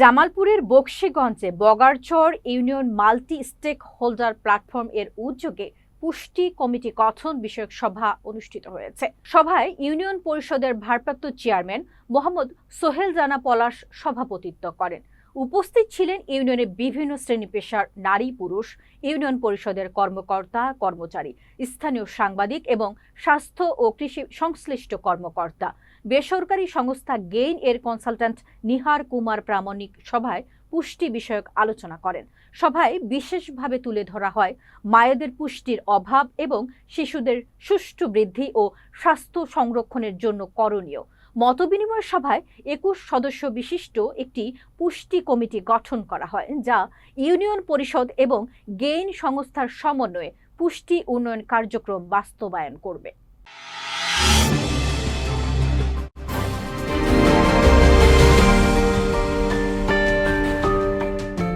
জামালপুরের বক্সিগঞ্জে Bagarchar union multi stake holder platform এর উদ্যোগে পুষ্টি কমিটি গঠন বিষয়ক সভা অনুষ্ঠিত হয়েছে। সভায় ইউনিয়ন পরিষদের ভারপ্রাপ্ত চেয়ারম্যান মোহাম্মদ সোহেল জানা পলাশ সভাপতিত্ব করেন। উপস্থিত ছিলেন ইউনিয়নের বিভিন্ন শ্রেণি পেশার নারী পুরুষ, ইউনিয়ন পরিষদের কর্মকর্তা, কর্মচারী, স্থানীয় সাংবাদিক এবং স্বাস্থ্য ও কৃষি সংশ্লিষ্ট কর্মকর্তা। বেসরকারি সংস্থা গেইন এর কনসালট্যান্ট নিহার কুমার প্রামাণিক সভায় পুষ্টি বিষয়ক আলোচনা করেন। সভায় বিশেষভাবে তুলে ধরা হয় মায়েদের পুষ্টির অভাব এবং শিশুদের সুষ্ঠু বৃদ্ধি ও স্বাস্থ্য সংরক্ষণের জন্য করণীয়। মতবিনিময় সভায় একুশ সদস্য বিশিষ্ট একটি পুষ্টি কমিটি গঠন করা হয়, যা ইউনিয়ন পরিষদ এবং গেইন সংস্থার সমন্বয়ে পুষ্টি উন্নয়ন কার্যক্রম বাস্তবায়ন করবে।